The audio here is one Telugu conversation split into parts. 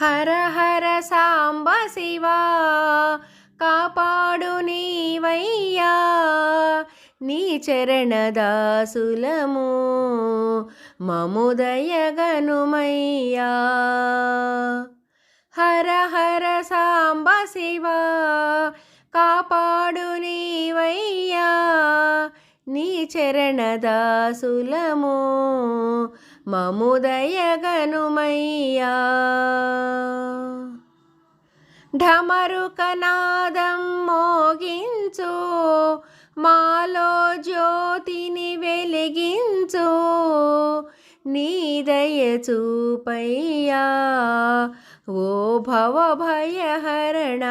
హర హర సాంబ శివా కాపాడు నీవయ్యా. నీ చరణదాసులము మముదయగనుమయ్యా హర హర సాంబ శివా కాపాడు నీవయ్యా. నీ చరణదాసులము మముదయగనుమయ్యా. ఢమరుకనాదం మోగించు మాలో జ్యోతిని వెలిగించు నీదయ చూపయ్యా. ఓ భవ భయహరణ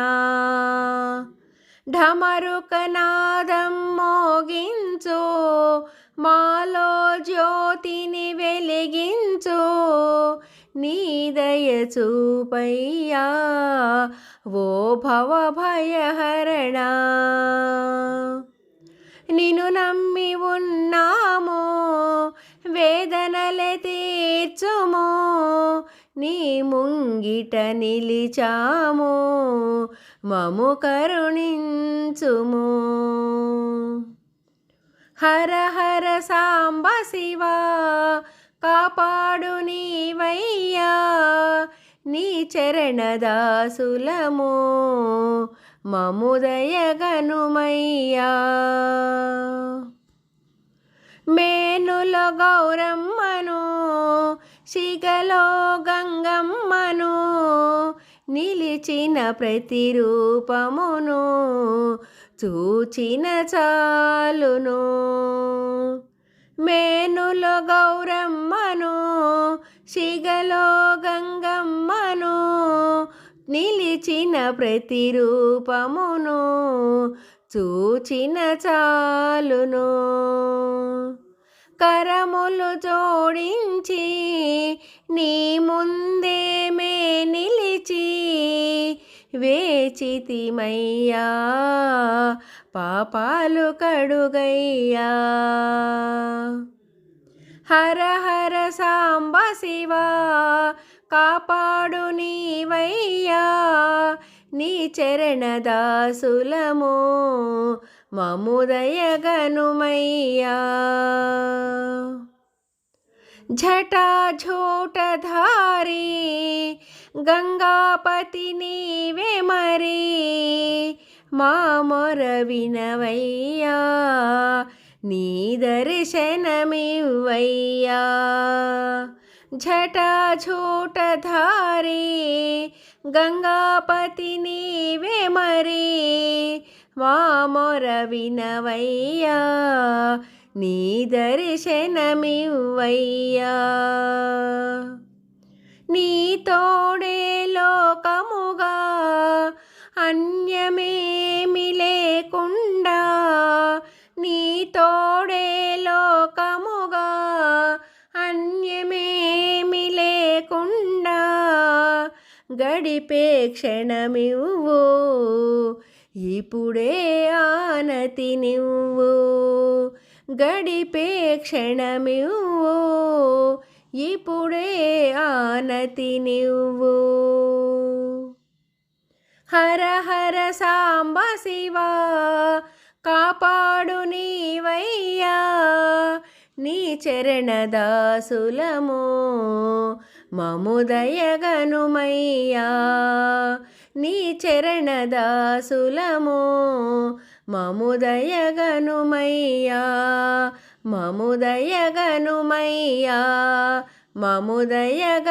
ఢమరుకనాదం మోగించు మాలో జ్యోతిని వెలి నీ దయ చూపయ్యా ఓ భవ భయహరణ. నిన్ను నమ్మి ఉన్నాము వేదనలే తీర్చుమో నీ ముంగిట నిలిచాము మము కరుణించుము. హర హర సాంబ శివా కాపాడు నీవయ్యా నీ చరణదాసులము మముదయగనుమయ్యా. మేనుల గౌరమ్మను శిగలో గంగమ్మను నిలిచిన ప్రతిరూపమును చూచిన చాలును. గౌరమ్మను శిగలో గంగమ్మను నిలిచిన ప్రతిరూపమును చూచిన చాలును. కరములు జోడించి నీ ముందే మే నిలిచి వేచితిమయ్యా పాపాలు కడుగయ్యా. హర హర సాంబ శివ కాపాడు నీవయ్యా. నీ చరణదాసులము మముదయగనుమయ్యా జటాఝోటధారి గంగాపతి నీవే మరి మా మొర వినవయ్యా. నీ దర్శనమివ్వయ్యా. జటాఝోటధారి గంగాపతి నీవే మరి వామొర వినవయ్యా. నీ దర్శనమివ్వయ్యా. నీ తోడేలో గడిపే క్షణమివ్వు. ఇప్పుడే ఆనతి నువ్వు. గడిపే క్షణమివ్వు. ఇప్పుడే ఆనతి నువ్వు. హర హర సాంబ శివా కాపాడు నీవయ్యా. నీ చరణదాసులము మముదయగనుమయ్యా. నీ చరణదాసులము మముదయగనుమయ్యా. మముదయగనుమయ్యా మముదయగనుమయ్యా.